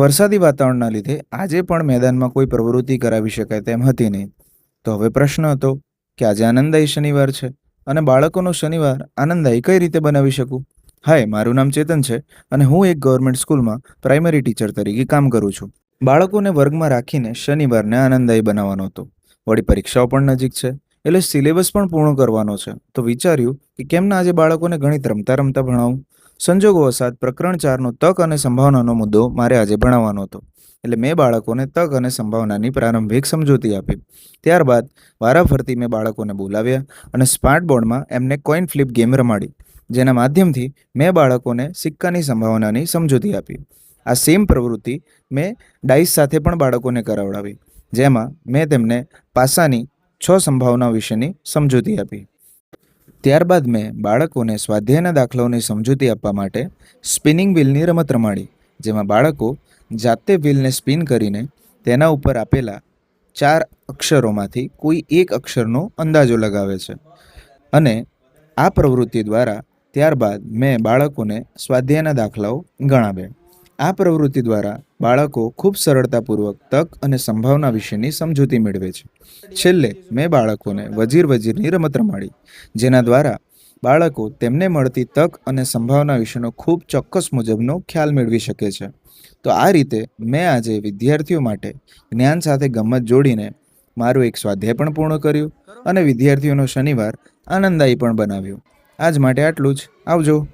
વરસાદી વાતાવરણના લીધે આજે પણ મેદાનમાં કોઈ પ્રવૃત્તિ કરાવી શકાય તેમ હતી નહીં. તો હવે પ્રશ્ન હતો કે આજે આનંદાઈ શનિવાર છે અને બાળકોનો શનિવાર આનંદાઈ કઈ રીતે બનાવી શકું? હાય, મારું નામ ચેતન છે અને હું એક ગવર્મેન્ટ સ્કૂલમાં પ્રાઇમરી ટીચર તરીકે કામ કરું છું. બાળકોને વર્ગમાં રાખીને શનિવારને આનંદદાયી બનાવવાનો હતો. વળી પરીક્ષાઓ પણ નજીક છે. એટલે સિલેબસ પણ પૂર્ણ કરવાનો છે. તો વિચાર્યું કે કેમના આજે બાળકોને ગણિત રમતા રમતા ભણાવું? સંજોગો વસાત પ્રકરણ ચારનો તક અને સંભાવનાનો મુદ્દો મારે આજે ભણાવવાનો હતો. એટલે મેં બાળકોને તક અને સંભાવનાની પ્રારંભિક સમજૂતી આપી. ત્યારબાદ વારાફરતી મેં બાળકોને બોલાવ્યા અને સ્માર્ટ બોર્ડમાં એમને કોઈન ફ્લિપ ગેમ રમાડી. જેના માધ્યમથી મેં બાળકોને સિક્કાની સંભાવનાની સમજૂતી આપી. આ સેમ પ્રવૃત્તિ મેં ડાઈસ સાથે પણ બાળકોને કરાવડાવી. જેમાં મેં તેમને પાસાની છ સંભાવના વિશેની સમજૂતી આપી. ત્યારબાદ મેં બાળકોને સ્વાધ્યાયના દાખલાઓની સમજૂતી આપવા માટે સ્પિનિંગ વ્હીલની રમત રમાડી, જેમાં બાળકો જાતે વ્હીલને સ્પિન કરીને તેના ઉપર આપેલા ચાર અક્ષરોમાંથી કોઈ એક અક્ષરનો અંદાજો લગાવે છે. અને આ પ્રવૃત્તિ દ્વારા ત્યારબાદ મેં બાળકોને સ્વાધ્યાયના દાખલાઓ ગણાવ્યા. આ પ્રવૃત્તિ દ્વારા બાળકો ખૂબ સરળતાપૂર્વક તક અને સંભાવના વિશેની સમજૂતી મેળવે છે. છેલ્લે મેં બાળકોને વજીર વજીરની રમત રમાડી, જેના દ્વારા બાળકો તેમને મળતી તક અને સંભાવના વિશેનો ખૂબ ચોક્કસ મુજબનો ખ્યાલ મેળવી શકે છે. તો આ રીતે મેં આજે વિદ્યાર્થીઓ માટે જ્ઞાન સાથે ગમત જોડીને મારું એક સ્વાધ્યાય પણ પૂર્ણ કર્યું અને વિદ્યાર્થીઓનો શનિવાર આનંદદાયી પણ બનાવ્યો. આજ માટે આટલું જ. આવજો.